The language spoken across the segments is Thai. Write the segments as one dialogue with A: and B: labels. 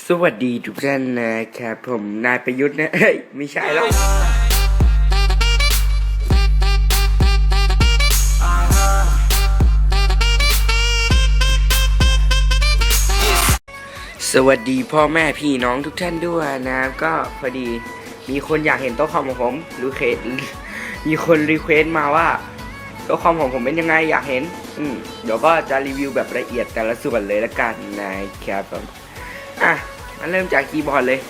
A: สวัสดีทุกท่านนะครับผมนายประยุทธ์นะเอ้ยไม่ใช่แล้วสวัสดีพ่อแม่พี่น้องทุกท่านด้วยนะก็พอดีมีคนอยากเห็นโต๊ะคอมของผมรีเควสมีคนรีเควสมาว่าโต๊ะคอมของผมเป็นยังไงอยากเห็น อืมเดี๋ยวก็จะรีวิวแบบละเอียดแต่ละส่วนเลยละกันนะครับผม อะมาเริ่มจากคีย์บอร์ดเลย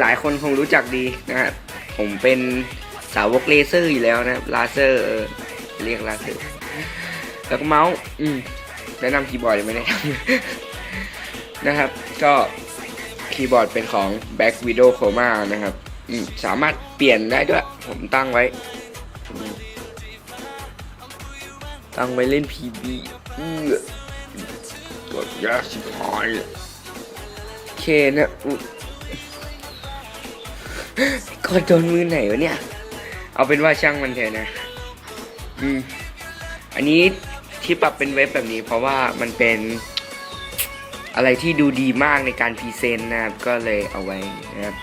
A: หลายๆ คนคงรู้จักดีนะครับผมเป็นสาวกเลเซอร์อยู่แล้วนะครับลาเซอร์เรียกลาเซอร์แล้วก็เมาส์อืมแนะนำคีย์บอร์ดยังไม่ได้นะครับ ก็คีย์บอร์ดเป็นของ Back Widow Chroma นะครับสามารถเปลี่ยนได้ด้วย ผมตั้งไว้ ตั้งไว้เล่น PB อืกดยากชิบหาย เคนะอุกดโดนมือไหนวะเนี่ย เอาเป็นว่าช่างมันเถอะนะ อืม อันนี้ที่ปรับเป็นเว็บแบบนี้ เพราะว่ามันเป็นอะไรที่ดูดีมากในการพรีเซนต์นะครับ ก็เลยเอาไว้นะครับ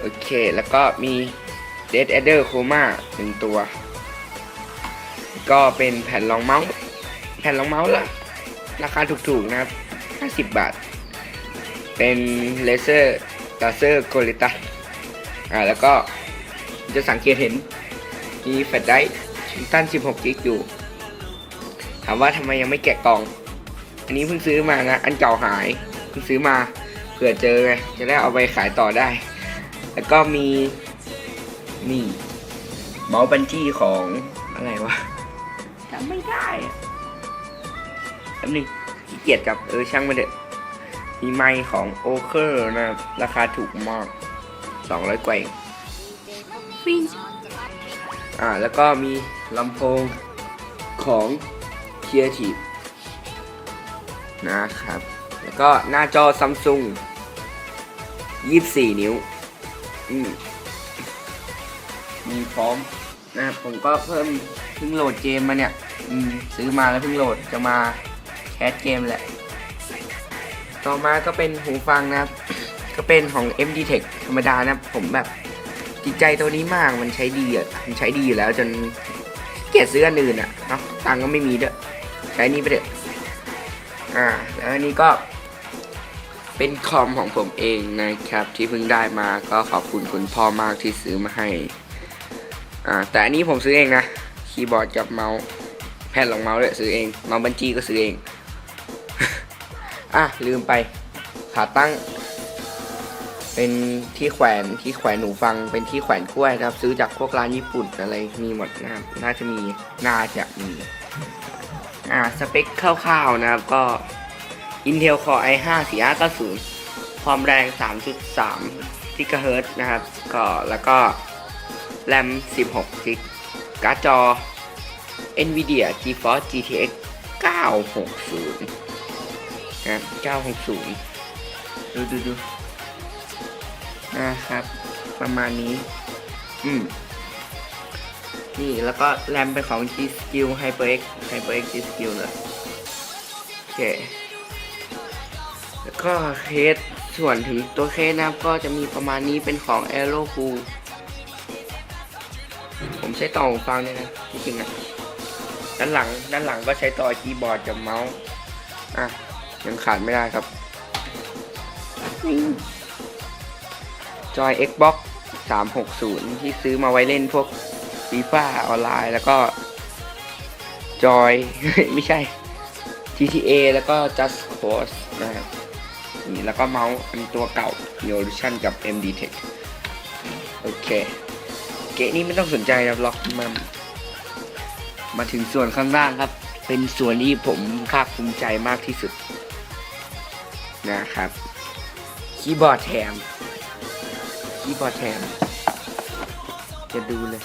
A: โอเค แล้วก็มี Dead Adder Chroma หนึ่งตัว ก็เป็นแผ่นรองเมาส์ แผ่นรองเมาส์ละราคาถูกๆนะครับ 50 บาท เป็นเลเซอร์ลาเซอร์โกลิตัสอ่าแล้วก็จะสังเกตเห็นมีแฟลชไดร์ชิ้นตั้น16 กิกอยู่ ถามว่าทำไมยังไม่แกะกล่อง อันนี้เพิ่งซื้อมานะ อันเก่าหาย เพิ่งซื้อมาเผื่อเจอไง จะได้เอาไปขายต่อได้ แล้วก็มีนี่เมาส์บันจี้ของอะไรวะจำไม่ได้อะแป๊บนึงขี้เกียจกับเออช่างมันเถอะ มีไมค์ของโอเคอร์นะครับราคาถูกมาก 200 กว่าเองฟินอ่า แล้วก็มีลำโพงของ Creative นะครับ แล้วก็หน้าจอซัมซุง24 นิ้ว อืม มีพร้อมนะครับผมก็เพิ่มเพิ่งโหลดเกมมาเนี่ย อืม ซื้อมาแล้วเพิ่งโหลดจะมาแคสเกมแหละ ต่อมาก็เป็นหูฟังนะครับ ก็เป็นของ MD Tech ธรรมดานะผมแบบติดใจตัวนี้มากมันใช้ดีอะมันใช้ดีอยู่แล้วจนเกลียดซื้ออันอื่นอะเนาะตังก็ไม่มีด้วยใช้นี่ไปเถอะอ่าแล้วอันนี้ก็เป็นคอมของผมเองนะครับ ที่เพิ่งได้มาก็ขอบคุณคุณพ่อมากที่ซื้อมาให้อ่าแต่อันนี้ผมซื้อเองนะคีย์บอร์ดกับเมาส์แผ่นรองเมาส์เลยซื้อเองเมาส์บัญชีก็ซื้อเอง อะลืมไป ขาตั้ง เป็นที่แขวนที่แขวนหนูฟัง เป็นที่แขวนกล้วยนะครับ ซื้อจากพวกร้านญี่ปุ่นอะไรมีหมดนะครับ น่าจะมีน่าจะมีอ่าสเปคคร่าวๆนะครับก็ Intel Core i5 4590 ความแรง 3.3 GHz นะครับ ก็แล้วก็ RAM 16 GB การ์ดจอ Nvidia GeForce GTX 960 นะครับ960 ดูดูดูนะครับ ประมาณนี้ อืม นี่แล้วก็แรมเป็นของ G Skill HyperX HyperX G Skill เลยโอเค แล้วก็เคสส่วนถึงตัวเคสนะครับ ก็จะมีประมาณนี้เป็นของ Aero Cool ผมใช้ต่อหูฟังเนี่ยนะที่จริงอะด้านหลังด้านหลังก็ใช้ต่อคีย์บอร์ดกับเมาส์อะ ยังขาดไม่ได้ครับ จอย Xbox 360 ที่ซื้อมาไว้เล่นพวก FIFA ออนไลน์ แล้วก็ จอย ไม่ใช่ GTA แล้วก็ Just Cause นะครับนี่แล้วก็เมาส์อันตัวเก่า Evolution กับ MD Tech โอเค เกะนี้ไม่ต้องสนใจนะล็อกมันมาถึงส่วนข้างล่างครับ เป็นส่วนที่ผมภาคภูมิใจมากที่สุดนะครับ คีย์บอร์ดแถม คีย์บอร์ดแถม จะดูเลย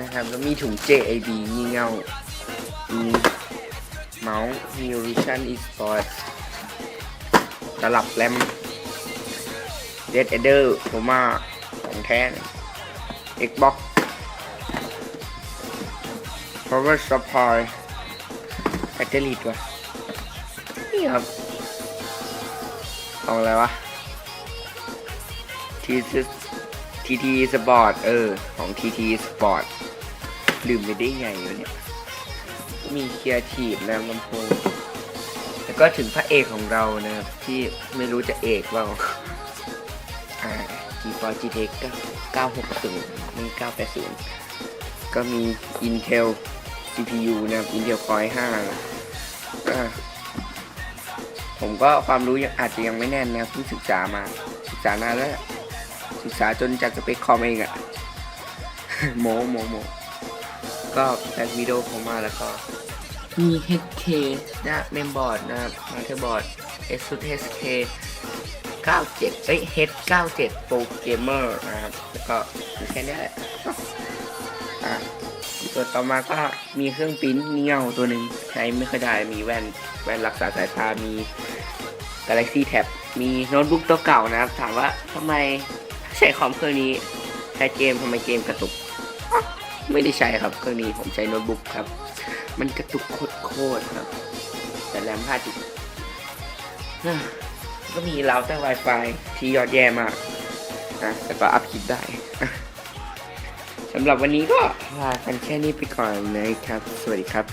A: นะครับ แล้วมีถุง JAB งี่เงามีเมาส์ New Vision eSport ตลับแรม Dead Adder ผมว่าของแท้ Xbox Power Supply แบตเตอรี่ตัวนี่ครับของอะไรวะทีทีทีสปอร์ตเออ ของทีทีสปอร์ตลืมไปได้ไงวะเนี่ย มีเคียร์ทีฟนะลำโพงแล้วก็ถึงพระเอกของเรานะครับ ที่ไม่รู้จะเอกว่าอ่า G4 GTX 960นี่980 ก็มี Intel CPU นะครับ Intel Core i5 อ่าผมก็ความรู้ยังอาจจะยังไม่แน่นนะเพิ่งศึกษามาศึกษานานแล้ว ศึกษาจนจากสเปคคอมเองอะโมโมโมก็แบ็ควิดีโอผมมาแล้วก็มี HK นะเมมบอร์ดนะครับมาเธอร์บอร์ด ASUS HK 97เอ้ย H97 Pro Gamer นะครับ แล้วก็มีแค่นี้แหละ อะตัวต่อมาก็มีเครื่องปิ้นเงี้ยวตัวหนึ่งใช้ไม่ค่อยได้มีแว่นแว่นรักษาสายตามี Galaxy Tab มีโน้ตบุ๊กตัวเก่านะครับ ถามว่าทำไมใช้คอมเครื่องนี้ใช้เกมทำไมเกมกระตุก ไม่ได้ใช้ครับเครื่องนี้ผมใช้โน้ตบุ๊กครับ มันกระตุกโคตรๆครับ แต่แรมห้าจิกก็มีเราตั้ง Wi-Fi ที่ยอดแย่มากนะแต่ก็อัพคลิปได้ สำหรับวันนี้ก็ลากันแค่นี้ไปก่อนนะครับ สวัสดีครับ